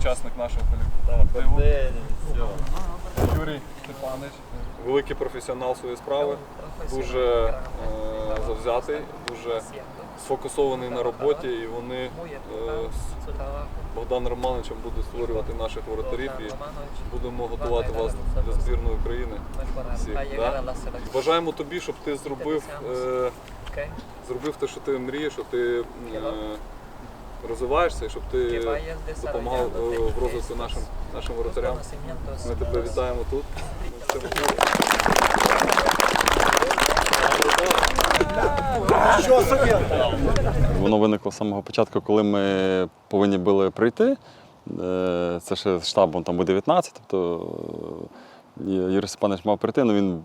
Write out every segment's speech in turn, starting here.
учасник нашого колективу. Юрій Степанович, великий професіонал своєї справи, дуже е, завзятий, дуже сфокусований на роботі, і вони е, з Богданом Романовичем будуть створювати наших воротарів. І будемо готувати вас для збірної України. Всіх, да? Бажаємо тобі, щоб ти зробив, е, зробив те, що ти мрієш, щоб ти е, розвиваєшся щоб ти допомагав е, в розвитку нашим, нашим воротарям. Ми тебе вітаємо тут. Воно виникло з самого початку, коли ми повинні були прийти. Е, Це ще з штабом там у 19, тобто е, Юрій Степанович мав прийти, але він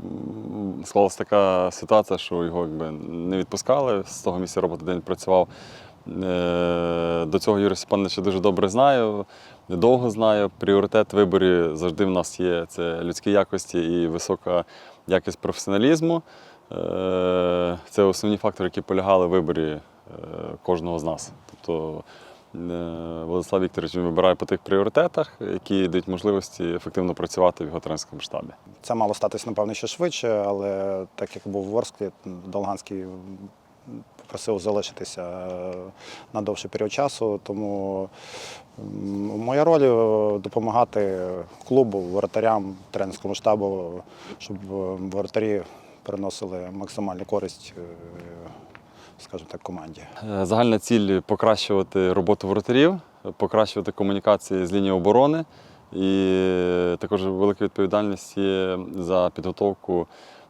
склалася така ситуація, що його якби не відпускали з того місця роботи, де він працював. Е, До цього Юрія Степановича дуже добре знаю, довго знаю. Пріоритет в виборі завжди в нас є це людські якості і висока якість професіоналізму. Е, Це основні фактори, які полягали в виборі е, кожного з нас. Тобто Владислав Вікторович вибирає по тих пріоритетах, які дають можливості ефективно працювати в його тренерському штабі. Це мало статись, напевно, ще швидше, але так як був в Ворсклі, Долганський попросив залишитися е, на довший період часу. Тому моя роль е, допомагати клубу, воротарям, тренерському штабу, щоб е, воротарі приносили максимальну користь, скажімо так, команді. Загальна ціль покращувати роботу воротарів, покращувати комунікації з лінії оборони. І також велика відповідальність є за підготовку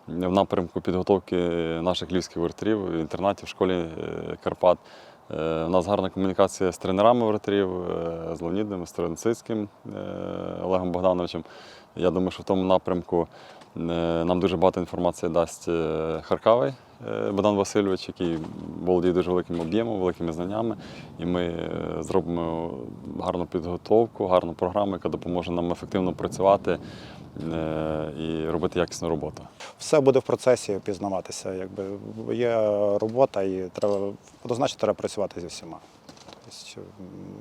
в напрямку підготовки наших львівських воротарів в інтернаті в школі е, Карпат. Е, У нас гарна комунікація з тренерами воротарів, е, з Леонідом, з Троницицьким е, Олегом Богдановичем. Я думаю, що в тому напрямку нам дуже багато інформації дасть Харкавий Богдан Васильович, який володіє дуже великим об'ємом, великими знаннями. І ми е, зробимо гарну підготовку, гарну програму, яка допоможе нам ефективно працювати е, і робити якісну роботу. Все буде в процесі пізнаватися. Якби є робота, і треба однозначно треба працювати зі всіма.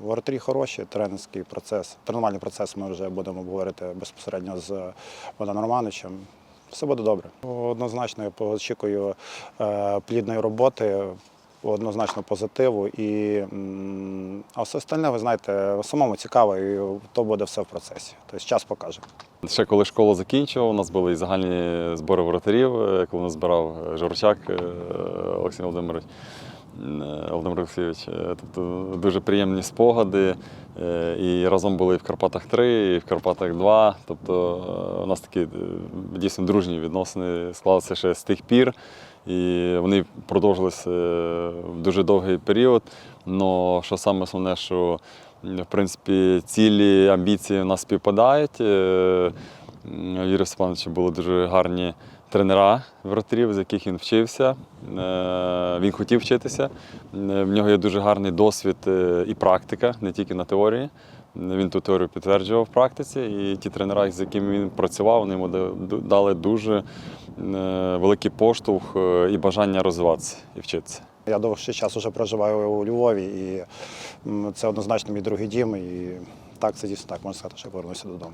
Воротарі хороші, тренерський процес, тренувальний процес ми вже будемо говорити безпосередньо з Богданом Романовичем. Все буде добре. Однозначно я очікую е, плідної роботи, однозначно позитиву. І, а все остальне, ви знаєте, самому цікаво, і то буде все в процесі. Тобто час покаже. Ще коли школу закінчував, у нас були і загальні збори воротарів, е, коли нас збирав е, Жорчак Олексій Володимирович. Е, Володимир Олексійович. Е, Тобто дуже приємні спогади. Е, І разом були і в Карпатах 3, і в Карпатах 2. Тобто у нас такі дійсно дружні відносини склалися ще з тих пір. І вони продовжилися в дуже довгий період. Но що саме основне, що в принципі цілі амбіції у нас співпадають. М, Степановича були дуже гарні тренера воротарів, з яких він вчився. Е, Він хотів вчитися. Е, В нього є дуже гарний досвід е, і практика, не тільки на теорії. Він ту теорію підтверджував в практиці, і ті тренера, з якими він працював, вони йому дали дуже великий поштовх і бажання розвиватися і вчитися. Я довший час вже проживаю у Львові, і це однозначно мій другий дім. І так, це дійсно так можна сказати, що я повернуся додому.